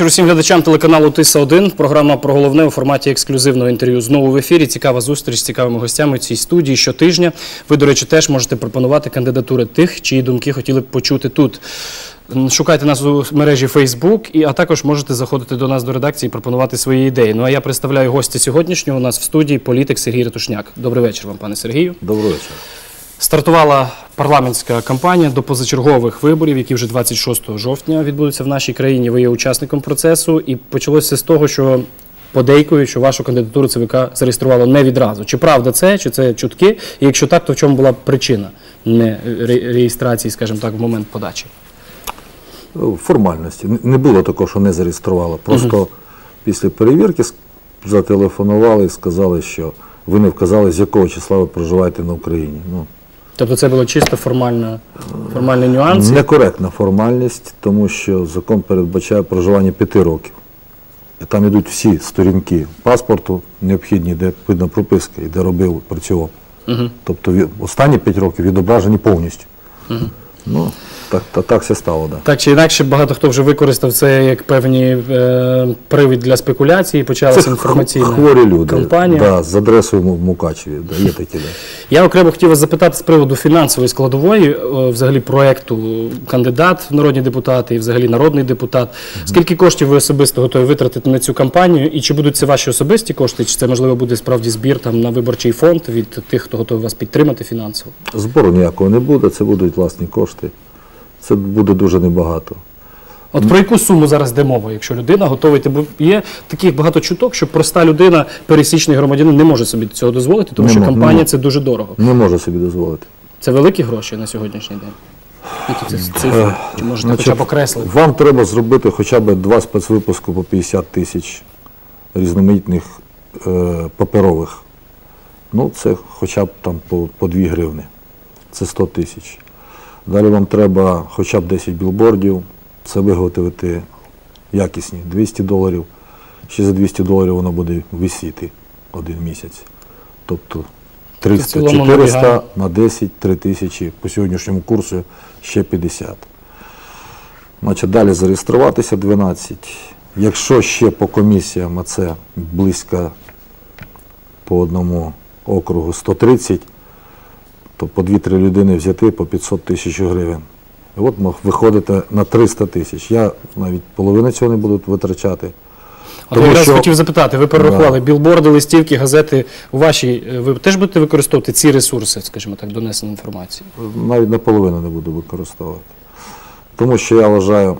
Добрий вечір усім глядачам телеканалу Тиса 1 Програма про головне у форматі ексклюзивного інтерв'ю. Знову в ефірі. Цікава зустріч з цікавими гостями в цій студії щотижня. Ви, до речі, теж можете пропонувати кандидатури тих, чиї думки хотіли б почути тут. Шукайте нас у мережі Facebook, а також можете заходити до нас до редакції і пропонувати свої ідеї. Ну а я представляю гостя сьогоднішнього у нас в студії політик Сергій Ретушняк. Добрий вечір вам, пане Сергію. Доброго вечора. Стартувала парламентська кампанія до позачергових виборів, які вже 26 жовтня відбудуться в нашій країні. Ви є учасником процесу, і почалося з того, що подейкують, що вашу кандидатуру ЦВК зареєструвало не відразу. Чи правда це, чи це чутки? І якщо так, то в чому була причина не реєстрації, скажімо так, в момент подачі? Ну, Формальності. Не було такого, що не зареєструвало. Просто після перевірки зателефонували і сказали, що ви не вказали, з якого числа ви проживаєте на Україні. Ну, Тобто це було чисто формально, формальний нюанс. некоректна формальність, тому що закон передбачає проживання п'яти років. І там йдуть всі сторінки паспорту, необхідні, де видно прописка і де робив, працював. Тобто останні п'ять років відображені повністю. Ну, так, та, так все стало. Да. Так чи інакше, багато хто вже використав це як певні е, привід для спекуляції. Почалася інформаційна хворі люди кампанія. Да, з адресою Му- Мукачеві. Да, є такі. Да. Я окремо хотів вас запитати з приводу фінансової складової, е, взагалі проекту кандидат в народні депутати і взагалі народний депутат. Скільки коштів ви особисто готові витратити на цю кампанію? І чи будуть це ваші особисті кошти, чи це можливо буде справді збір там на виборчий фонд від тих, хто готовий вас підтримати фінансово? Збору ніякого не буде, це будуть власні кошти. Це буде дуже небагато. От про яку суму зараз йде мова, якщо людина готова йти? Бо є таких багато чуток, що проста людина, пересічний громадянин, не може собі цього дозволити, тому Не що не це дуже дорого. Не можу собі дозволити. Це великі гроші на сьогоднішній день. Які це цифри? Чи можете хоча б окреслити? Вам треба зробити хоча б два спецвипуску по 50 тисяч різноманітних е, паперових. Ну, це хоча б там по, по 2 гривни. Це 100 тисяч. Далі вам треба хоча б 10 білбордів. Це виготовити якісні 200 доларів. Ще за 200 доларів воно буде висіти один місяць. Тобто в 300-400 на 10 3 тисячі по сьогоднішньому курсу ще 50. Значить, далі зареєструватися 12. Якщо ще по комісіям, а це близько по одному округу 130, то по 2-3 людини взяти по 500 тисяч гривень. І от ми виходите на 300 тисяч. Я навіть половину цього не буду витрачати. От Тому я якраз що- хотів запитати, ви перерахували білборди, листівки, газети у вашій. е, Ви теж будете використовувати ці ресурси, скажімо так, донесення інформації? навіть наполовину не буду використовувати. Тому що я вважаю,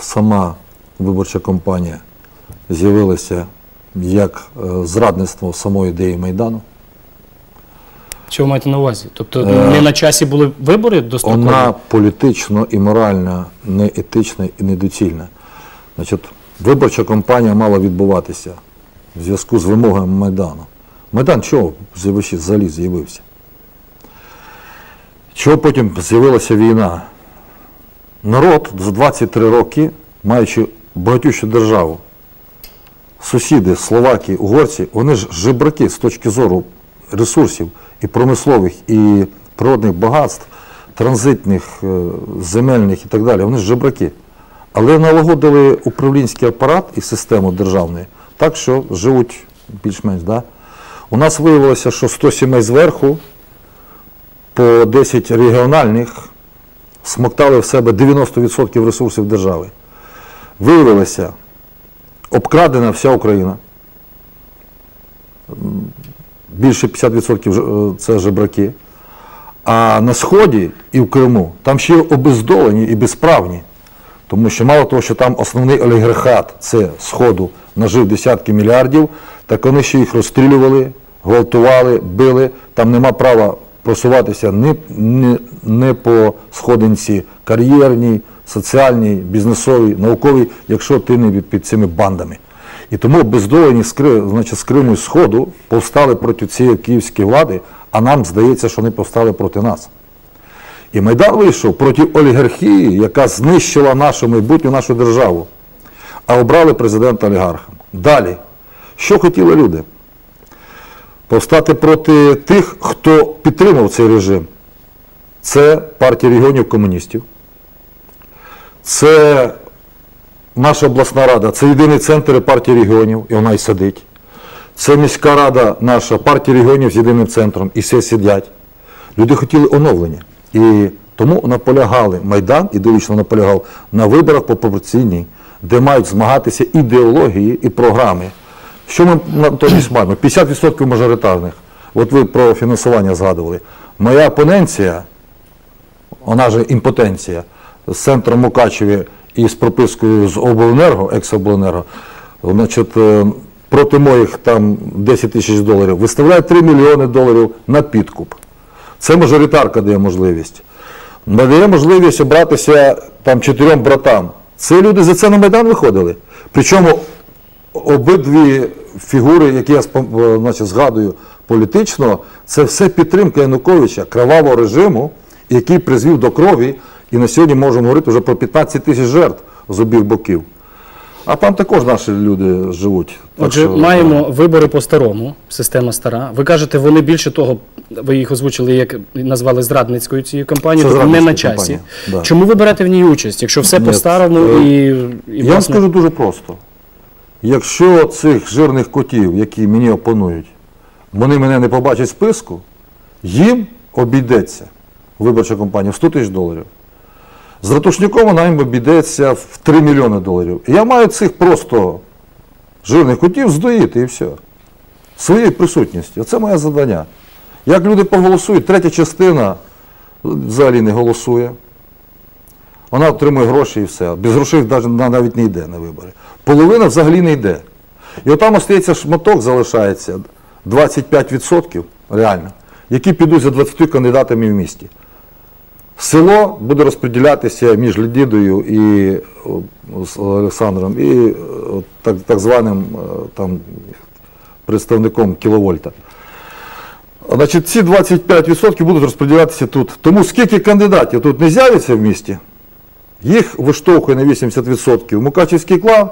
сама виборча кампанія з'явилася як е, зрадництво самої ідеї Майдану. Що ви маєте на увазі? Тобто Е, не на часі були вибори дострокові? Вона політично і морально неетична і недоцільна. Значить, виборча кампанія мала відбуватися в зв'язку з вимогами Майдану. Майдан чого взагалі з'явився? Чого потім з'явилася війна? Народ за 23 роки, маючи багатющу державу, сусіди, словаки, угорці, вони ж жебраки з точки зору ресурсів і промислових, і природних багатств, транзитних, е, земельних і так далі. Вони ж жебраки. Але налагодили управлінський апарат і систему державної так, що живуть більш-менш. Да? У нас виявилося, що 100 сімей зверху по 10 регіональних смоктали в себе 90% ресурсів держави. Виявилося, обкрадена вся Україна. Більше 50% е, це жебраки. А на Сході і в Криму там ще обездолені і безправні. Тому що мало того, що там основний олігархат, це Сходу, нажив десятки мільярдів, так вони ще їх розстрілювали, гвалтували, били. Там нема права просуватися ні, ні, не по сходинці кар'єрній, соціальній, бізнесовій, науковій, якщо ти не під цими бандами. І тому бездолені з, значить, з Криму і Сходу повстали проти цієї київської влади, а нам здається, що вони повстали проти нас. І Майдан вийшов проти олігархії, яка знищила нашу майбутню нашу державу, а обрали президента олігархом. Далі, що хотіли люди? Повстати проти тих, хто підтримав цей режим. Це партія регіонів комуністів, це наша обласна рада це єдиний центр партії регіонів, і вона і сидить. Це міська рада наша, партія регіонів з єдиним центром, і все сидять. Люди хотіли оновлення. І тому наполягали Майдан ідеологічно наполягав на виборах по пропорційній, де мають змагатися ідеології і програми. Що ми натомість маємо? 50% мажоритарних. От ви про фінансування згадували. Моя опоненція, вона же імпотенція, з центром Мукачеві і з пропискою з обленерго, екс-обленерго, значить, е, проти моїх там 10 тисяч доларів, виставляє 3 мільйони доларів на підкуп. Це мажоритарка дає можливість. Надає можливість обратися там чотирьом братам. Це люди за це на Майдан виходили. Причому обидві фігури, які я е, згадую політично, це все підтримка Януковича, кровавого режиму, який призвів до крові, і на сьогодні можемо говорити вже про 15 тисяч жертв з обох боків. А там також наші люди живуть. Так Отже, що, маємо вибори по-старому, система стара. Ви кажете, вони більше того, ви їх озвучили, як назвали зрадницькою цією кампанією, тобто не на часі. да. Чому ви берете в ній участь, якщо все по-старому е, і, і Я вам власне, скажу дуже просто. Якщо цих жирних котів, які мені опонують, вони мене не побачать в списку, їм обійдеться виборча кампанія в 100 тисяч доларів. З Ратушняком вона обійдеться в 3 мільйони доларів. Я маю цих просто жирних котів здоїти і все. Своєю присутністю. Це моє завдання. Як люди проголосують, третя частина взагалі не голосує. Вона отримує гроші і все. Без грошей навіть не йде на вибори. Половина взагалі не йде. І отам остається шматок, залишається 25% реально, які підуть за 20 кандидатами в місті. Село буде розподілятися між Ледідою і Олександром, і так, так званим е, там, представником кіловольта. Значить, ці 25% будуть розподілятися тут. Тому скільки кандидатів тут не з'явиться в місті, їх виштовхує на 80% Мукачівський клан,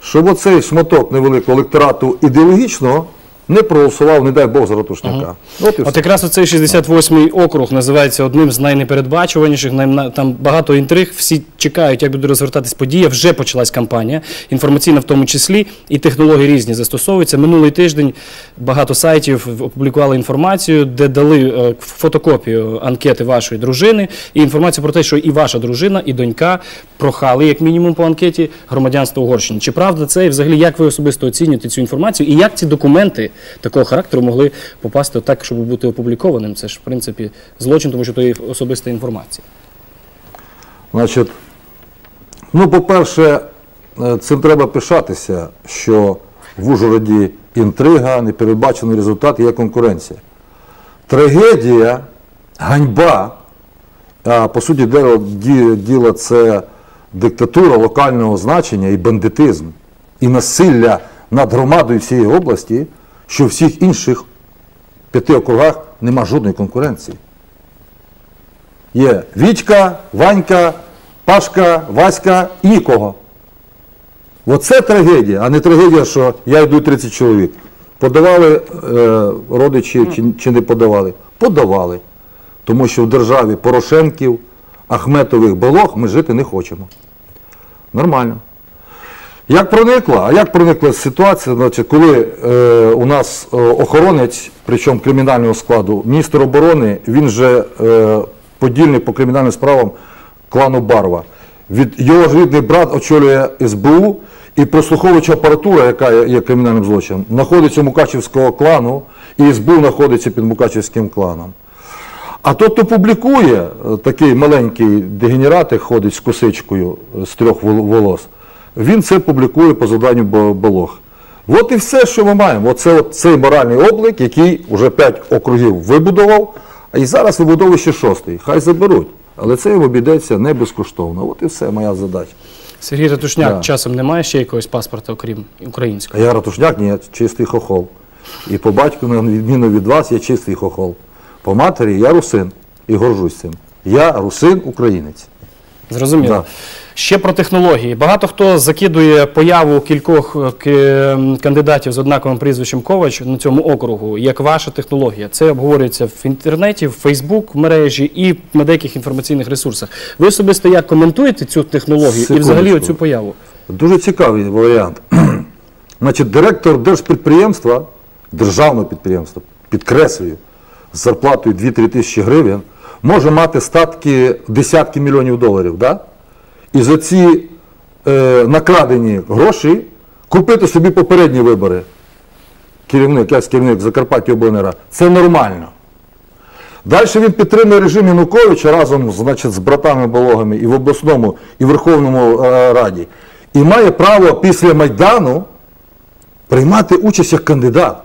щоб оцей шматок невеликого електорату ідеологічного не проголосував, не дай Бог, за Ратушняка. От і все. От якраз оцей 68-й округ називається одним з найнепередбачуваніших. най- Там багато інтриг. Всі чекають, як буде розвертатись подія. Вже почалась кампанія, інформаційна в тому числі, і технології різні застосовуються. Минулий тиждень багато сайтів опублікували інформацію, де дали е, фотокопію анкети вашої дружини і інформацію про те, що і ваша дружина, і донька прохали, як мінімум, по анкеті громадянства Угорщини. Чи правда це і взагалі як ви особисто оцінюєте цю інформацію? І як ці документи такого характеру могли попасти так, щоб бути опублікованим? Це ж в принципі злочин, тому що то є особиста інформація. Значить, ну, по-перше, е, цим треба пишатися, що в Ужгороді інтрига, непередбачений результат є конкуренція. Трагедія, ганьба, а по суті дела- ді- діла це диктатура локального значення і бандитизм, і насилля над громадою всієї області, що в всіх інших п'яти округах нема жодної конкуренції. Є Вітька, Ванька, Пашка, Васька і нікого. Оце трагедія, а не трагедія, що я йду 30 чоловік. Подавали е, родичі чи, чи не подавали? Подавали. Тому що в державі Порошенків, Ахметових Балох ми жити не хочемо. Нормально. Як проникла? А як проникла ситуація, значить, коли е, у нас е, охоронець, причому кримінального складу, міністр оборони, він же е, подільник по кримінальним справам клану Барва. Від його ж рідний брат очолює СБУ і прослуховуюча апаратура, яка є, кримінальним злочином, знаходиться Мукачівського клану, і СБУ знаходиться під Мукачівським кланом. А тот, хто публікує, е, такий маленький дегенерат, ходить з косичкою е, з трьох вол- волос, він це публікує по завданню Бо- Болох. От і все, що ми маємо. Оце от цей моральний облик, який вже п'ять округів вибудував, а і зараз вибудовує ще шостий. Хай заберуть. Але це їм обійдеться не безкоштовно. От і все моя задача. Сергій Ратушняк Да. часом не має ще якогось паспорта, окрім А українського. я ратушняк, ні, я чистий хохол. І по батьку, на відміну від вас, я чистий хохол. По матері я русин і горжусь цим. Я русин українець. Зрозуміло. Да. Ще про технології. Багато хто закидує появу кількох е, кандидатів з однаковим прізвищем Ковач на цьому округу, як ваша технологія. Це обговорюється в інтернеті, в Фейсбук мережі і на деяких інформаційних ресурсах. Ви особисто як коментуєте цю технологію і взагалі оцю появу? Дуже цікавий варіант. Значить, директор держпідприємства, державного підприємства, підкреслюю, з зарплатою 2-3 тисячі гривень, може мати статки десятки мільйонів доларів. Да? І за ці е, накрадені гроші купити собі попередні вибори. Керівник, я керівник Закарпаття обленера. Це нормально. Далі він підтримує режим Януковича разом значить, з братами Бологами і в обласному, і в Верховному е, Раді. І має право після Майдану приймати участь як кандидат.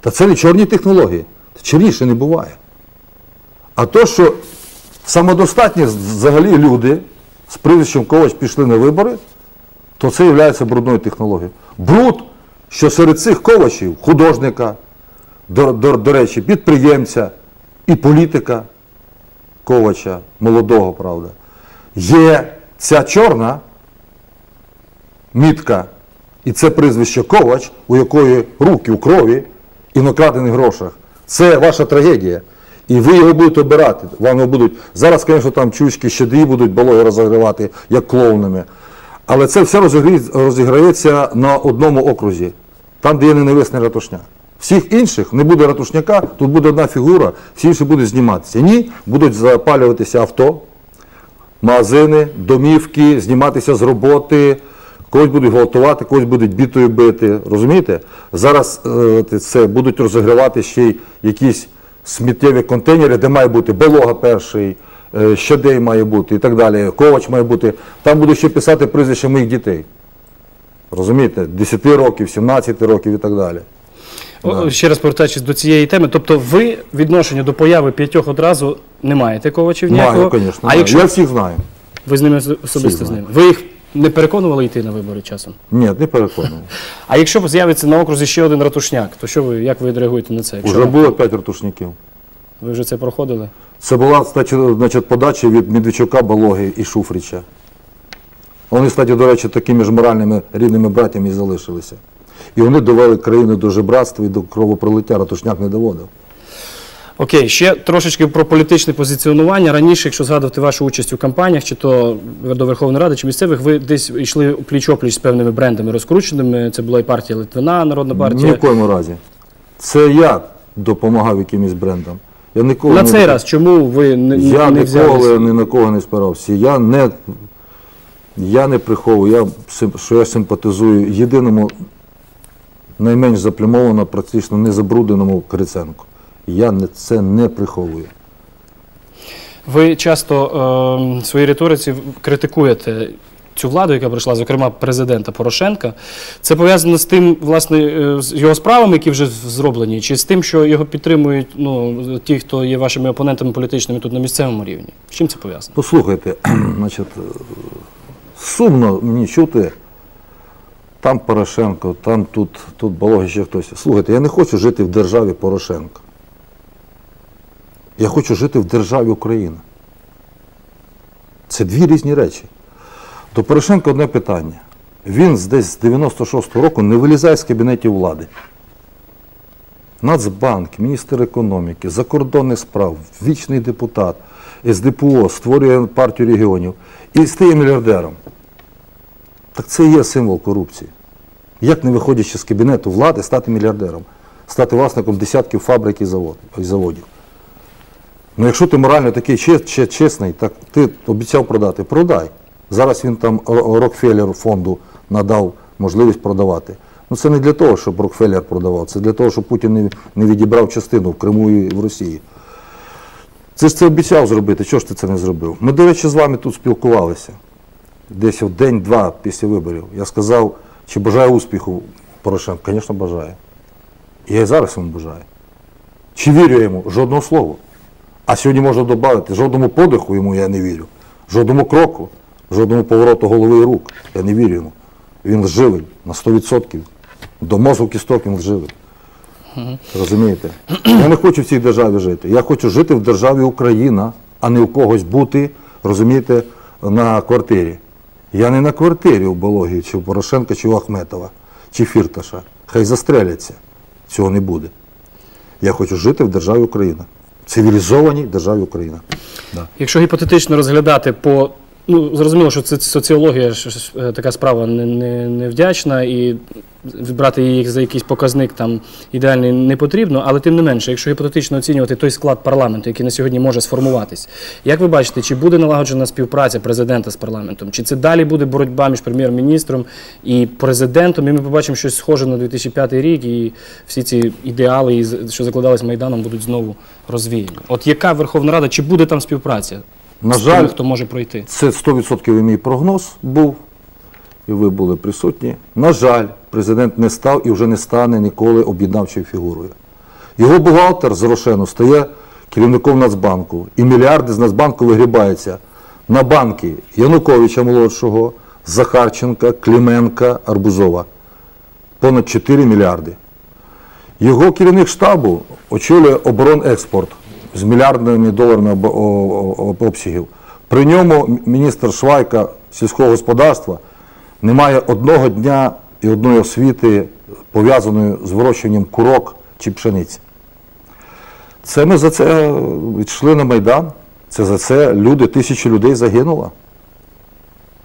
Та це не чорні технології. Чорніше не буває. А то, що самодостатні взагалі люди з прізвищем Ковач пішли на вибори, то це є брудною технологією. Бруд, що серед цих ковачів, художника, до, до, до речі, підприємця і політика Ковача, молодого, правда, є ця чорна мітка, і це прізвище Ковач, у якої руки у крові і на крадених грошах. Це ваша трагедія. І ви його будете обирати. Вам його будуть. Зараз, звісно, там чучки, щедрі будуть балоги розігрівати, як клоунами. Але це все розіграється на одному окрузі, там, де є ненависний ратушняк. Всіх інших не буде ратушняка, тут буде одна фігура, всі інші будуть зніматися. Ні, будуть запалюватися авто, магазини, домівки, зніматися з роботи, когось будуть гвалтувати, когось будуть бітою бити. Розумієте? Зараз е, це будуть розігравати ще й якісь сміттєві контейнери, де має бути Белога перший, е, Щадей має бути і так далі, Ковач має бути. Там будуть ще писати прізвища моїх дітей. Розумієте? 10 років, 17 років і так далі. О, Ще раз повертаючись до цієї теми, тобто ви відношення до появи п'ятьох одразу не маєте ковачів ніякого. Маю, звісно. а якщо Я всіх знаю. ви з ними особисто з ними, ви їх не переконували йти на вибори часом? Ні, не переконаний. А якщо з'явиться на окрузі ще один ратушняк, то що ви як ви відреагуєте на це? Якщо Уже було 5 ратушників. ви вже це проходили? Це була значить, значить, подача від Медведчука, Балоги і Шуфрича. Вони, кстати, до речі, такими ж моральними рідними братями і залишилися. І вони довели країну до жебратства і до кровопролиття, Ратушняк не доводив. Окей, ще трошечки про політичне позиціонування. Раніше, якщо згадувати вашу участь у кампаніях, чи то до Верховної Ради, чи місцевих, ви десь йшли пліч-опліч з певними брендами розкрученими. Це була і партія Литвина, Народна партія. Ні в коєму разі. Це я допомагав якимось брендам. Я ніколи На не цей раз чому ви не, Я не ніколи ні на кого не спирався. Я не, я не приховую, я, що я симпатизую єдиному, найменш заплямовано, практично незабрудненому Криценку. Я це не приховую. Ви часто е, в своїй риториці критикуєте цю владу, яка прийшла, зокрема президента Порошенка. Це пов'язано з тим, власне, е, з його справами, які вже зроблені, чи з тим, що його підтримують ну, ті, хто є вашими опонентами політичними тут на місцевому рівні? З чим це пов'язано? Послухайте, значить, сумно мені чути, там Порошенко, там тут, тут Балоги ще хтось. Слухайте, я не хочу жити в державі Порошенка. Я хочу жити в державі Україна. Це дві різні речі. До Порошенка одне питання. Він десь з 96-го року не вилізає з кабінетів влади. Нацбанк, міністр економіки, закордонних справ, вічний депутат, СДПО, створює партію регіонів і стає мільярдером. Так це і є символ корупції. Як не виходячи з кабінету влади, стати мільярдером, стати власником десятків фабрик і заводів. Ну якщо ти морально такий че- че- чесний, так ти обіцяв продати, продай. Зараз він там Ро- Рокфеллер фонду надав можливість продавати. Ну це не для того, щоб Рокфеллер продавав, це для того, щоб Путін не, відібрав частину в Криму і в Росії. Це ж це обіцяв зробити. Чого ж ти це не зробив? Ми, до речі, з вами тут спілкувалися. Десь в день-два після виборів. Я сказав, чи бажаю успіху Порошенко? Звісно, бажаю. І я і зараз йому бажаю. Чи вірю йому? Жодного слова. А сьогодні можна додати, жодному подиху йому я не вірю, жодному кроку, жодному повороту голови і рук. Я не вірю йому. Він лживий на 100%. До мозку кісток він лживий. Розумієте? Я не хочу в цій державі жити. Я хочу жити в державі Україна, а не у когось бути, розумієте, на квартирі. Я не на квартирі у Бології, чи у Порошенка, чи у Ахметова, чи Фірташа. Хай застреляться. Цього не буде. Я хочу жити в державі Україна. Цивілізованій державі Україна. Да. Якщо гіпотетично розглядати по Ну, зрозуміло, що це соціологія ж, е, така справа не, не, невдячна, і брати її за якийсь показник там ідеальний не потрібно, але тим не менше, якщо гіпотетично оцінювати той склад парламенту, який на сьогодні може сформуватись, як ви бачите, чи буде налагоджена співпраця президента з парламентом, чи це далі буде боротьба між прем'єр-міністром і президентом, і ми побачимо щось схоже на 2005 рік, і всі ці ідеали, що закладались Майданом, будуть знову розвіяні. От яка Верховна Рада, чи буде там співпраця? На з жаль, тими, хто може пройти? Це 100% мій прогноз був, і ви були присутні. На жаль, президент не став і вже не стане ніколи об'єднавчою фігурою. Його бухгалтер з Рошену стає керівником Нацбанку, і мільярди з Нацбанку вигрібаються на банки Януковича молодшого, Захарченка, Кліменка, Арбузова. Понад 4 мільярди. Його керівник штабу очолює оборонекспорт з мільярдними доларами обсягів. При ньому міністр Швайка сільського господарства не має одного дня і одної освіти, пов'язаної з вирощуванням курок чи пшениці. Це ми за це йшли на Майдан. Це за це люди, тисячі людей загинуло.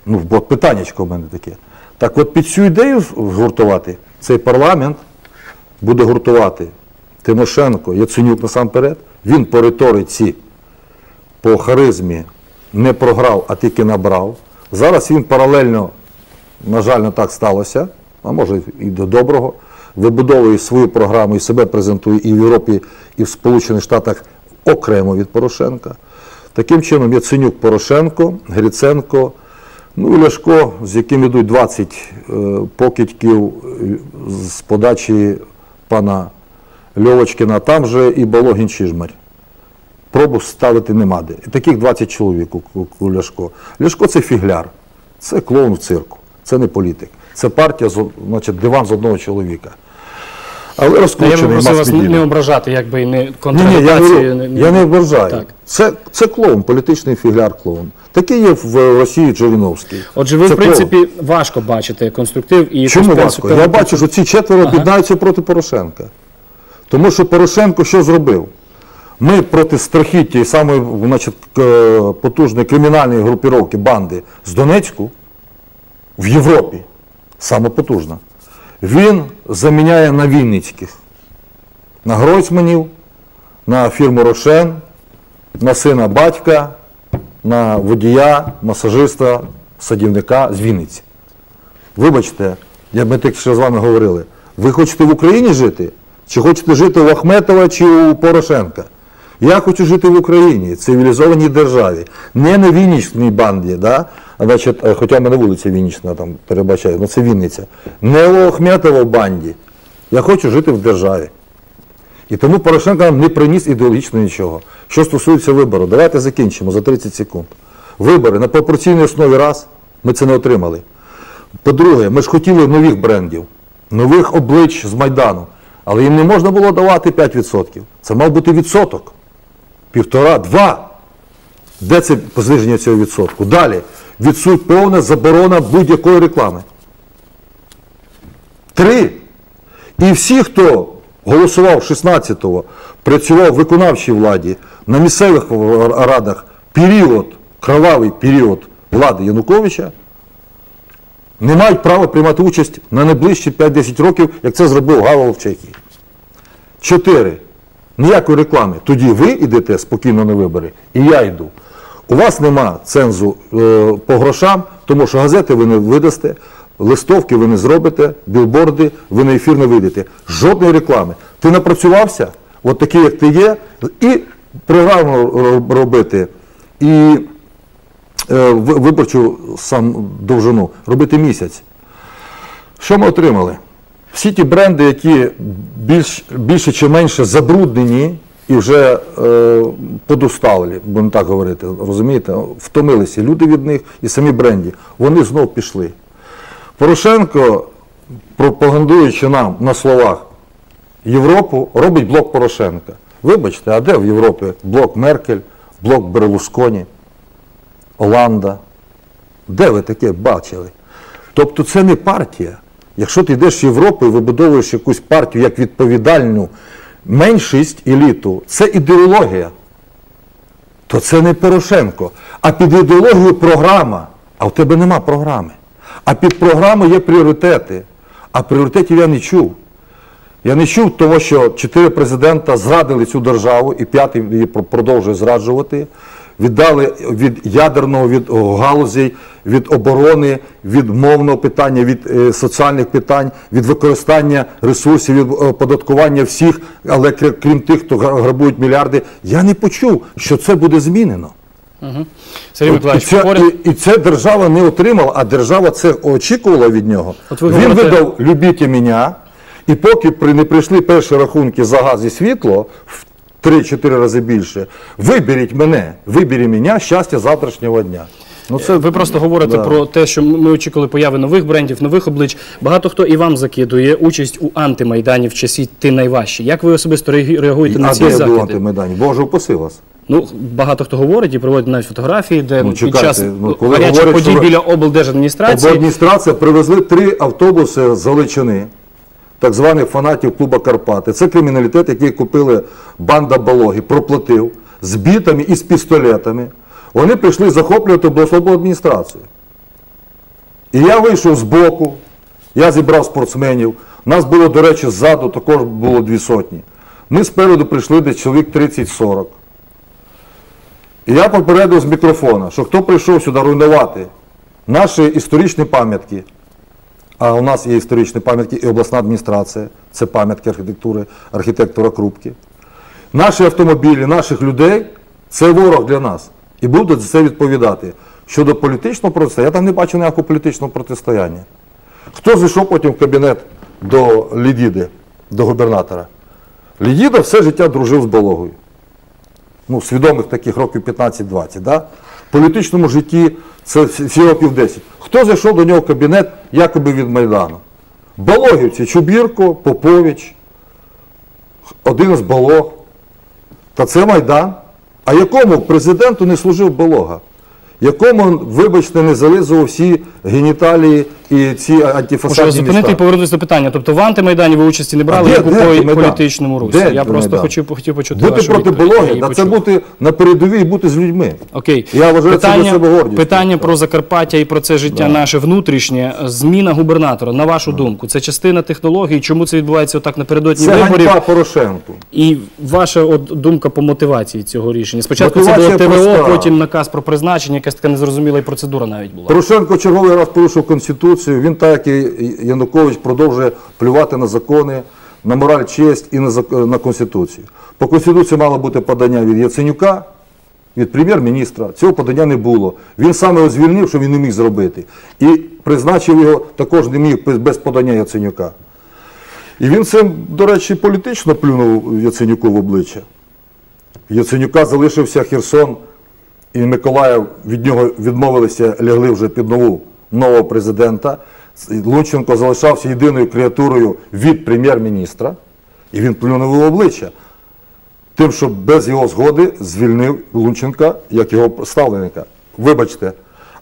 Ну, бо питаннячко в мене таке. Так от під цю ідею згуртувати цей парламент буде гуртувати Тимошенко, Яценюк насамперед. Він по риториці, по харизмі не програв, а тільки набрав. Зараз він паралельно, на жаль, не так сталося, а може і до доброго, вибудовує свою програму і себе презентує і в Європі, і в Сполучених Штатах окремо від Порошенка. Таким чином, Яценюк Порошенко, Гриценко, ну і Ляшко, з яким йдуть 20 е, покидьків е, з подачі пана Льовочкина, там же і Балогін Чижмарь. Пробу ставити нема де. І таких 20 чоловік у, у, Ляшко. Ляшко це фігляр, це клоун в цирку, це не політик. Це партія, значить, диван з одного чоловіка. Але Я розкручений просив вас не ображати, якби і не ні, я, говорю, я не. Так. Це, це клоун, політичний фігляр клоун. Такий є в Росії Джовіновський. Отже, ви, Це в принципі, важко бачите конструктив і Чому важко? Я бачу, що ці четверо об'єднаються проти Порошенка. Тому що Порошенко що зробив? Ми проти страхіття і самої значить, потужної кримінальної групіровки банди з Донецьку в Європі, саме потужна, він заміняє на Вінницьких, на Гройсманів, на фірму Рошен, на сина батька, на водія, масажиста, садівника з Вінниці. Вибачте, я ми так ще з вами говорили. Ви хочете в Україні жити? Чи хочете жити у Ахметова чи у Порошенка? Я хочу жити в Україні, цивілізованій державі, не на Вінничній банді, да? значить, е, хоча в мене вулиця Віннична, там перебачаю, ну це Вінниця. Не у Ахметова банді. Я хочу жити в державі. І тому Порошенко нам не приніс ідеологічно нічого. Що стосується вибору, давайте закінчимо за 30 секунд. Вибори на пропорційній основі раз, ми це не отримали. По-друге, ми ж хотіли нових брендів, нових облич з Майдану. Але їм не можна було давати 5%. Це мав бути відсоток. Півтора, два. Де це зниження цього відсотку? Далі. Відсуть повна заборона будь-якої реклами. Три. І всі, хто голосував 16-го, працював в виконавчій владі, на місцевих радах, період, кровавий період влади Януковича, не мають права приймати участь на найближчі 5-10 років, як це зробив Гавел в Чехії. Чотири. Ніякої реклами. Тоді ви йдете спокійно на вибори, і я йду. У вас нема цензу е, по грошам, тому що газети ви не видасте, листовки ви не зробите, білборди ви на ефір не вийдете. Жодної реклами. Ти напрацювався, от такий, як ти є, і програму робити, і виборчу сам довжину робити місяць. Що ми отримали? Всі ті бренди, які більш, більше чи менше забруднені і вже е, подустали, будемо так говорити, розумієте, втомилися люди від них і самі бренді, вони знов пішли. Порошенко, пропагандуючи нам на словах Європу, робить блок Порошенка. Вибачте, а де в Європі блок Меркель, блок Берлусконі, Оланда? Де ви таке бачили? Тобто це не партія. Якщо ти йдеш в Європу і вибудовуєш якусь партію як відповідальну меншість еліту, це ідеологія. То це не Порошенко. А під ідеологію програма. А в тебе нема програми. А під програмою є пріоритети. А пріоритетів я не чув. Я не чув того, що чотири президента зрадили цю державу, і п'ятий її продовжує зраджувати. Віддали від ядерного, від галузей, від оборони, від мовного питання, від е, соціальних питань, від використання ресурсів, від оподаткування всіх, але крім тих, хто гра- грабують мільярди. Я не почув, що це буде змінено. Сергій І це, і, і це держава не отримала, а держава це очікувала від нього. От ви Він говорите- видав «любіть мене», і поки не прийшли перші рахунки за газ і світло в 3-4 рази більше, виберіть мене, виберіть мене, щастя завтрашнього дня. Ну, це, Ви просто говорите да. про те, що ми очікували появи нових брендів, нових облич. Багато хто і вам закидує участь у антимайдані в часі ти найважчі. Як ви особисто реагуєте на а ці де я закиди? антимайдані? Боже, упаси вас. Ну багато хто говорить і проводить навіть фотографії, де Ну, під чекайте, час ну, коли гарячих говорять, подій що біля облдержадміністрації. Обладміністрація привезли три автобуси з Галичини, так званих фанатів клуба Карпати. Це криміналітет, який купили банда Балоги, проплатив з бітами і з пістолетами. Вони прийшли захоплювати обласну адміністрацію. І я вийшов з боку, я зібрав спортсменів. Нас було, до речі, ззаду також було дві сотні. Ми спереду прийшли десь чоловік 30-40. І я попередив з мікрофона, що хто прийшов сюди руйнувати наші історичні пам'ятки, а у нас є історичні пам'ятки і обласна адміністрація, це пам'ятки архітектури, архітектора Крупки. Наші автомобілі, наших людей це ворог для нас. І будуть за це відповідати. Щодо політичного протистояння, я там не бачу ніякого політичного протистояння. Хто зайшов потім в кабінет до Лідіди, до губернатора? Лідіда все життя дружив з Балогою ну, свідомих таких років 15-20. Да? Політичному житті всі років 10. Хто зайшов до нього в кабінет якоби від Майдану? Балогівці, Чубірко, Попович, один з Балог. Та це Майдан. А якому президенту не служив Балога? Якому, вибачте, не зализував всі геніталії і ці Можу антифасадні зупинити і міста? повернутися до питання. Тобто в антимайдані ви участі не брали, А де- як у де політичному русі. Де Я просто хотів, хотів почути Бути вашу проти відповідь. Я Балоги, її та це почув. бути на передовій і бути з людьми. Окей. Я вважаю, це для себе гордість. питання про Закарпаття і про це життя наше внутрішнє. Зміна губернатора, на вашу думку, це частина технології. Чому це відбувається отак напередодні Це виборів? ганьба Порошенку. І ваша от думка по мотивації цього рішення. Спочатку Мотивація це було ТВО, проста. потім наказ про призначення, якась така незрозуміла і процедура навіть була. Порошенко черговий раз порушив Конституцію. Він, так як і Янукович, продовжує плювати на закони, на мораль, честь і на, зак- на Конституцію. По Конституції мало бути подання від Яценюка, від прем'єр-міністра. Цього подання не було. Він саме його звільнив, що він не міг зробити. І призначив його також не міг без подання Яценюка. І він цим, до речі, політично плюнув Яценюку в обличчя. Яценюка залишився Херсон і Миколаїв від нього відмовилися, лягли вже під нову нового президента. Лунченко залишався єдиною креатурою від прем'єр-міністра, і він плюнув в обличчя. Тим, що без його згоди звільнив Лунченка як його ставленика. Вибачте.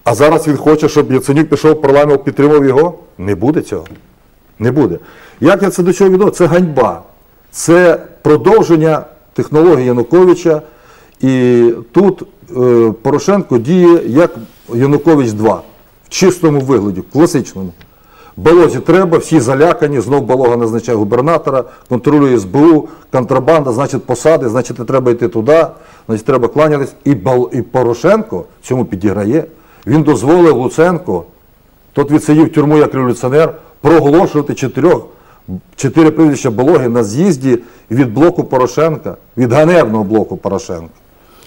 А зараз він хоче, щоб Яценюк пішов в парламент, підтримав його. Не буде цього. Не буде. Як я це до чого відомо? Це ганьба. Це продовження технології Януковича. І тут е, Порошенко діє як Янукович 2 в чистому вигляді, класичному. Балозі треба, всі залякані, знов Балога назначає губернатора, контролює СБУ, контрабанда, значить посади, значить треба йти туди, значить треба кланятись. І, Порошенко цьому підіграє. Він дозволив Луценко, тот відсидів тюрму як революціонер, проголошувати чотирьох, чотири прізвища Балоги на з'їзді від блоку Порошенка, від ганебного блоку Порошенка.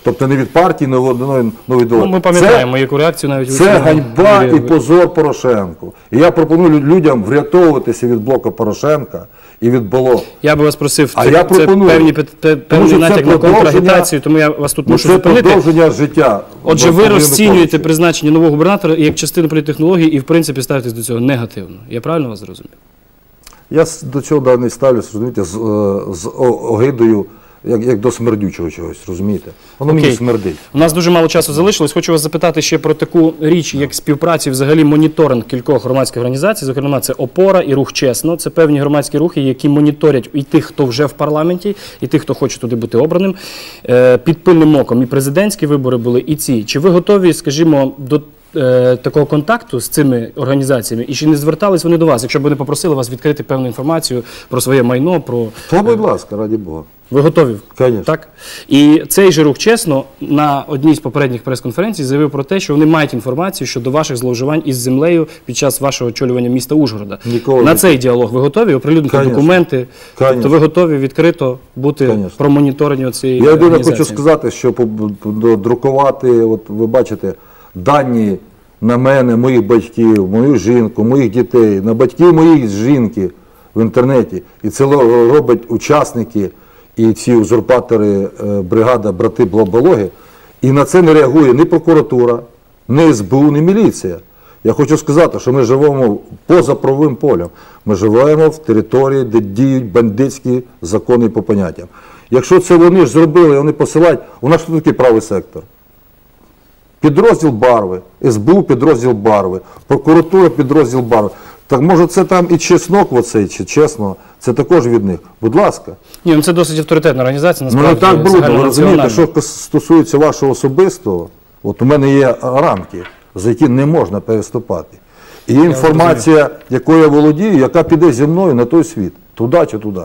Тобто не від партії, не від нової Ну, ми пам'ятаємо, яку реакцію навіть це ганьба і позор Порошенку. І я пропоную людям врятовуватися від блоку Порошенка і від Болот. Я би вас просив, А це, я це пропоную. певні, пе- пе- певний що це натяк на контрагітацію, тому я вас тут Ну, мушу це продовження життя. Отже, ви розцінюєте призначення нового губернатора як частину політтехнології і, в принципі, ставитесь до цього негативно. Я правильно вас зрозумів? Я до цього не ставлюся, розумієте, з, е, з огидою як, як до смердючого чогось, розумієте? Воно мені смердить. У нас дуже мало часу залишилось. Хочу вас запитати ще про таку річ, як співпраця, і взагалі моніторинг кількох громадських організацій. Зокрема, це опора і рух чесно. Це певні громадські рухи, які моніторять і тих, хто вже в парламенті, і тих, хто хоче туди бути обраним. Е, Під пильним оком і президентські вибори були, і ці. Чи ви готові, скажімо, до е, такого контакту з цими організаціями? І чи не звертались вони до вас, якщо б вони попросили вас відкрити певну інформацію про своє майно? Про Та, будь ласка, раді Бога. Ви готові? Конечно. Так? І цей же рух чесно на одній з попередніх прес-конференцій заявив про те, що вони мають інформацію щодо ваших зловживань із землею під час вашого очолювання міста Ужгорода. Ніколи на цей діалог ви готові оприлюднити документи? Конечно. Тобто ви готові відкрито бути Конечно. про моніторення цієї Я єдине хочу сказати, що друкувати, от ви бачите, дані на мене, моїх батьків, мою жінку, моїх дітей, на батьків моєї жінки в інтернеті. І це роблять учасники і ці узурпатори е, бригада брати Блабологи. І на це не реагує ні прокуратура, ні СБУ, ні міліція. Я хочу сказати, що ми живемо поза правовим полем. Ми живемо в території, де діють бандитські закони по поняттям. Якщо це вони ж зробили, вони посилають, у нас що таке правий сектор? Підрозділ барви, СБУ підрозділ барви, прокуратура підрозділ барви. Так може це там і чеснок оцей, чи чесно, це також від них. Будь ласка. Ні, ну це досить авторитетна організація. Ну не так брудно, ви розумієте, що стосується вашого особистого, от у мене є рамки, за які не можна переступати. І є інформація, якою я володію, яка піде зі мною на той світ, туди чи туди.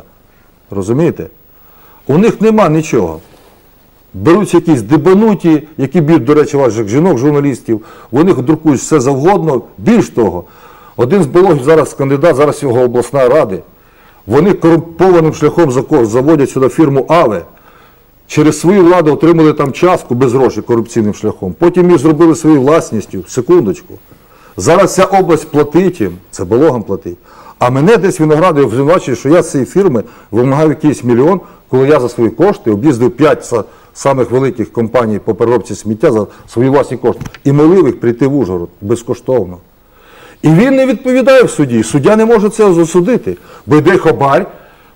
Розумієте? У них нема нічого. Беруть якісь дебануті, які б'ють, до речі, ваших жінок, журналістів, вони друкують все завгодно. Більш того, один з biologів зараз кандидат, зараз його обласної ради, вони корумпованим шляхом заводять сюди фірму АВЕ. Через свою владу отримали там частку без грошей корупційним шляхом. Потім їх зробили своєю власністю. Секундочку. Зараз ця область платить їм, це бологам платить. А мене десь виногради обвинувачує, що я з цієї фірми вимагав якийсь мільйон, коли я за свої кошти об'їздив 5 самих великих компаній по переробці сміття за свої власні кошти і молив їх прийти в Ужгород безкоштовно. І він не відповідає в суді. Суддя не може це засудити, бо йде хабар,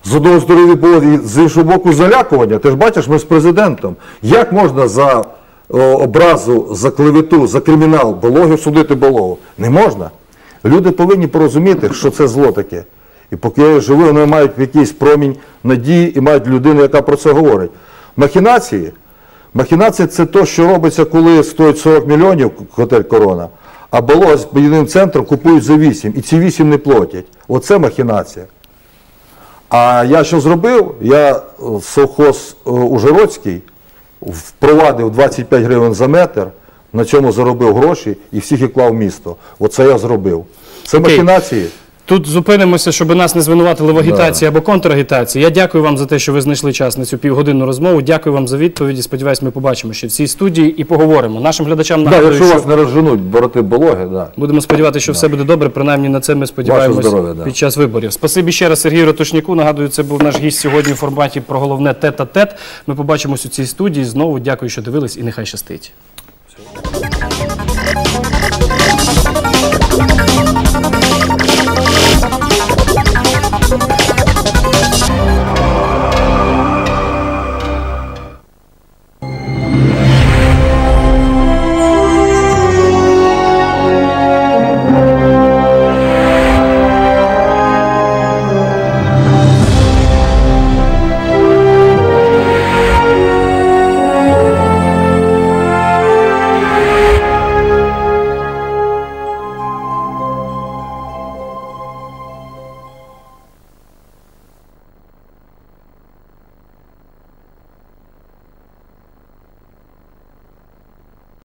з одного здоров'я було, з іншого боку залякування. Ти ж бачиш, ми з президентом. Як можна за образу, за клевету, за кримінал Бологів судити Бологу? Не можна. Люди повинні порозуміти, що це зло таке. І поки я живу, вони мають якийсь промінь надії і мають людину, яка про це говорить. Махінації. Махінація це те, що робиться, коли стоїть 40 мільйонів готель Корона, а Болога з будівним центром купують за 8, і ці 8 не платять. Оце махінація. А я що зробив? Я е, совхоз е, Ужгородський впровадив 25 гривень за метр, на цьому заробив гроші і всіх їх клав в місто. Оце я зробив. Це okay. махінації. Тут зупинимося, щоб нас не звинуватили в агітації або контрагітації. Я дякую вам за те, що ви знайшли час на цю півгодинну розмову. Дякую вам за відповіді. Сподіваюсь, ми побачимо ще в цій студії і поговоримо. Нашим глядачам Да, нагадую, якщо що вас не розженуть, бороти Бологи, да. будемо сподіватися, що все буде добре. Принаймні на це ми сподіваємося да. під час виборів. Спасибі ще раз Сергію Ратушняку. Нагадую, це був наш гість сьогодні в форматі про головне тет-а-тет. Ми побачимось у цій студії. Знову дякую, що дивились, і нехай щастить.